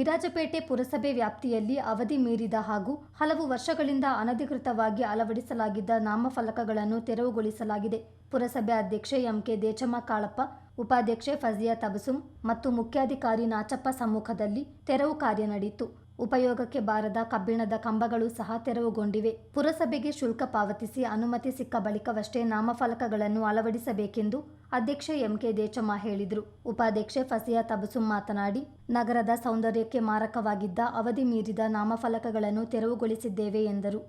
ವಿರಾಜಪೇಟೆ ಪುರಸಭೆ ವ್ಯಾಪ್ತಿಯಲ್ಲಿ ಅವಧಿ ಮೀರಿದ ಹಾಗೂ ಹಲವು ವರ್ಷಗಳಿಂದ ಅನಧಿಕೃತವಾಗಿ ಅಳವಡಿಸಲಾಗಿದ್ದ ನಾಮಫಲಕಗಳನ್ನು ತೆರವುಗೊಳಿಸಲಾಗಿದೆ. ಪುರಸಭೆ ಅಧ್ಯಕ್ಷೆ ಎಂಕೆ ದೇಚಮ್ಮ ಕಾಳಪ್ಪ, ಉಪಾಧ್ಯಕ್ಷೆ ಫಜಿಯಾ ತಬಸುಂ ಮತ್ತು ಮುಖ್ಯಾಧಿಕಾರಿ ನಾಚಪ್ಪ ಸಮ್ಮುಖದಲ್ಲಿ ತೆರವು ಕಾರ್ಯ ನಡೆಯಿತು. ಉಪಯೋಗಕ್ಕೆ ಬಾರದ ಕಬ್ಬಿಣದ ಕಂಬಗಳು ಸಹ ತೆರವುಗೊಂಡಿವೆ. ಪುರಸಭೆಗೆ ಶುಲ್ಕ ಪಾವತಿಸಿ ಅನುಮತಿ ಸಿಕ್ಕ ಬಳಿಕವಷ್ಟೇ ನಾಮಫಲಕಗಳನ್ನು ಅಳವಡಿಸಬೇಕೆಂದು ಅಧ್ಯಕ್ಷ ಎಂಕೆ ದೇಚಮ್ಮ ಹೇಳಿದರು. ಉಪಾಧ್ಯಕ್ಷೆ ಫಸಿಯಾ ತಬಸುಂ ಮಾತನಾಡಿ, ನಗರದ ಸೌಂದರ್ಯಕ್ಕೆ ಮಾರಕವಾಗಿದ್ದ ಅವಧಿ ಮೀರಿದ ನಾಮಫಲಕಗಳನ್ನು ತೆರವುಗೊಳಿಸಿದ್ದೇವೆ ಎಂದರು.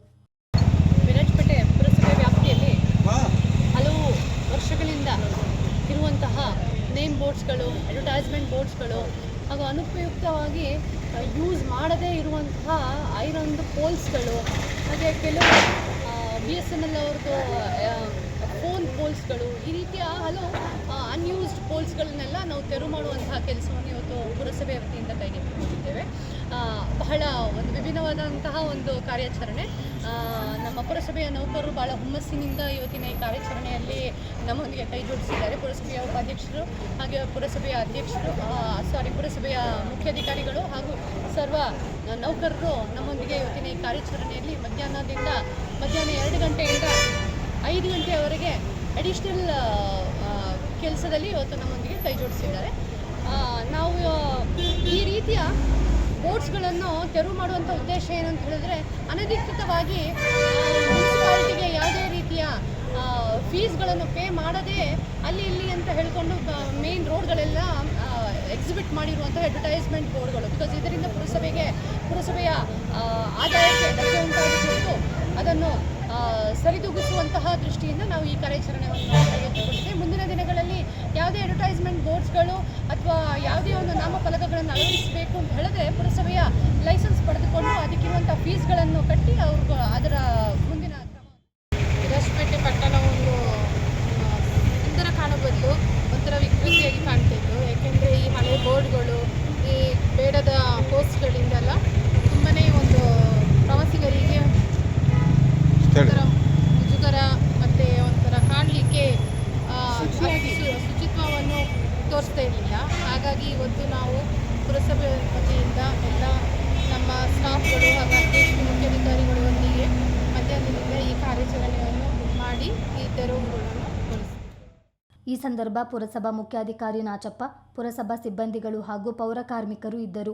ಹಲವು ವರ್ಷಗಳಿಂದ ಇರುವಂತಹ ನೇಮ್ ಬೋರ್ಡ್ಸ್ಗಳು, ಅಡ್ವರ್ಟೈಸ್ಮೆಂಟ್ ಬೋರ್ಡ್ಸ್ಗಳು ಹಾಗೂ ಅನುಪಯುಕ್ತವಾಗಿ ಯೂಸ್ ಮಾಡದೇ ಇರುವಂತಹ ಐರನ್ ಪೋಲ್ಸ್ಗಳು, ಹಾಗೆ ಕೆಲವು ಬಿ ಎಸ್ ಎನ್ ಎಲ್ ಅವ್ರದ್ದು ಫೋನ್ ಪೋಲ್ಸ್ಗಳು, ಈ ರೀತಿಯ ಹಲವು ಅನ್ಯೂಸ್ಡ್ ಪೋಲ್ಸ್ಗಳನ್ನೆಲ್ಲ ನಾವು ತೆರವು ಮಾಡುವಂತಹ ಕೆಲಸವನ್ನು ಇವತ್ತು ಪುರಸಭೆ ವತಿಯಿಂದ ಕೈಗೆತ್ತಿಕೊಂಡಿದ್ದೇವೆ. ಬಹಳ ಒಂದು ವಿಭಿನ್ನವಾದಂತಹ ಒಂದು ಕಾರ್ಯಾಚರಣೆ. ನಮ್ಮ ಪುರಸಭೆಯ ನೌಕರರು ಬಹಳ ಹುಮ್ಮಸ್ಸಿನಿಂದ ಇವತ್ತಿನ ಈ ಕಾರ್ಯಾಚರಣೆಯಲ್ಲಿ ನಮ್ಮೊಂದಿಗೆ ಕೈ ಜೋಡಿಸಿದ್ದಾರೆ. ಪುರಸಭೆಯ ಉಪಾಧ್ಯಕ್ಷರು ಹಾಗೆ ಪುರಸಭೆಯ ಅಧ್ಯಕ್ಷರು ಸಾರಿ ಪುರಸಭೆಯ ಮುಖ್ಯಾಧಿಕಾರಿಗಳು ಹಾಗೂ ಸರ್ವ ನೌಕರರು ನಮ್ಮೊಂದಿಗೆ ಇವತ್ತಿನ ಈ ಕಾರ್ಯಾಚರಣೆಯಲ್ಲಿ ಮಧ್ಯಾಹ್ನದಿಂದ ಮಧ್ಯಾಹ್ನ ಎರಡು ಗಂಟೆಯಿಂದ ಐದು ಗಂಟೆಯವರೆಗೆ ಅಡಿಷ್ನಲ್ ಕೆಲಸದಲ್ಲಿ ಇವತ್ತು ನಮ್ಮೊಂದಿಗೆ ಕೈ ಜೋಡಿಸಿದ್ದಾರೆ. ನಾವು ಈ ರೀತಿಯ ಬೋಟ್ಸ್ಗಳನ್ನು ತೆರವು ಮಾಡುವಂಥ ಉದ್ದೇಶ ಏನಂತ ಹೇಳಿದ್ರೆ ಅನಧಿಕೃತವಾಗಿ ಮುನ್ಸಿಪಾಲಿಟಿಗೆ ಯಾವುದೇ ರೀತಿಯ ಫೀಸ್ಗಳನ್ನು ಪೇ ಮಾಡದೇ ಅಲ್ಲಿ ಇಲ್ಲಿ ಅಂತ ಹೇಳಿಕೊಂಡು ಮೇನ್ ರೋಡ್ಗಳೆಲ್ಲ ಎಕ್ಸಿಬಿಟ್ ಮಾಡಿರುವಂಥ ಅಡ್ವರ್ಟೈಸ್ಮೆಂಟ್ ಬೋರ್ಡ್ಗಳು ಬಿಕಾಸ್ ಇದರಿಂದ ಪುರಸಭೆಗೆ, ಪುರಸಭೆಯ ಆದಾಯಕ್ಕೆ ಧಕ್ಕೆ ಅದನ್ನು ಸರಿದೂಗಿಸುವಂತಹ ದೃಷ್ಟಿಯಿಂದ ನಾವು ಈ ಕಾರ್ಯಾಚರಣೆಯನ್ನು ತೆಗೆದುಕೊಂಡಿದ್ದೇವೆ ಮುಂದಿನ ದಿನಗಳಲ್ಲಿ ಯಾವುದೇ ಅಡ್ವರ್ಟೈಸ್ಮೆಂಟ್ ಬೋರ್ಡ್ಸ್ಗಳು ಅಥವಾ ಯಾವುದೇ ಒಂದು ನಾಮಫಲಕಗಳನ್ನು ಅಳವಡಿಸಬೇಕು ಅಂತ ಹೇಳಿದ್ರೆ ತೋರಿಸ್ತಾ ಇರಲಿಲ್ಲ ಹಾಗಾಗಿ ಇವತ್ತು ನಾವು ಪುರಸಭೆ ವತಿಯಿಂದ ಎಲ್ಲ ನಮ್ಮ ಸ್ಟಾಫ್ಗಳು ಹಾಗೂ ಅಧ್ಯಕ್ಷ ಮುಖ್ಯಾಧಿಕಾರಿಗಳು ಒಂದಿಗೆ ಮಧ್ಯಾಹ್ನದಿಂದ ಈ ಕಾರ್ಯಾಚರಣೆಯನ್ನು ಮಾಡಿ ಈ ತೆರವುಗಳನ್ನು ಈ ಸಂದರ್ಭ ಪುರಸಭಾ ಮುಖ್ಯಾಧಿಕಾರಿ ನಾಚಪ್ಪ, ಪುರಸಭಾ ಸಿಬ್ಬಂದಿಗಳು ಹಾಗೂ ಪೌರ ಕಾರ್ಮಿಕರು ಇದ್ದರು.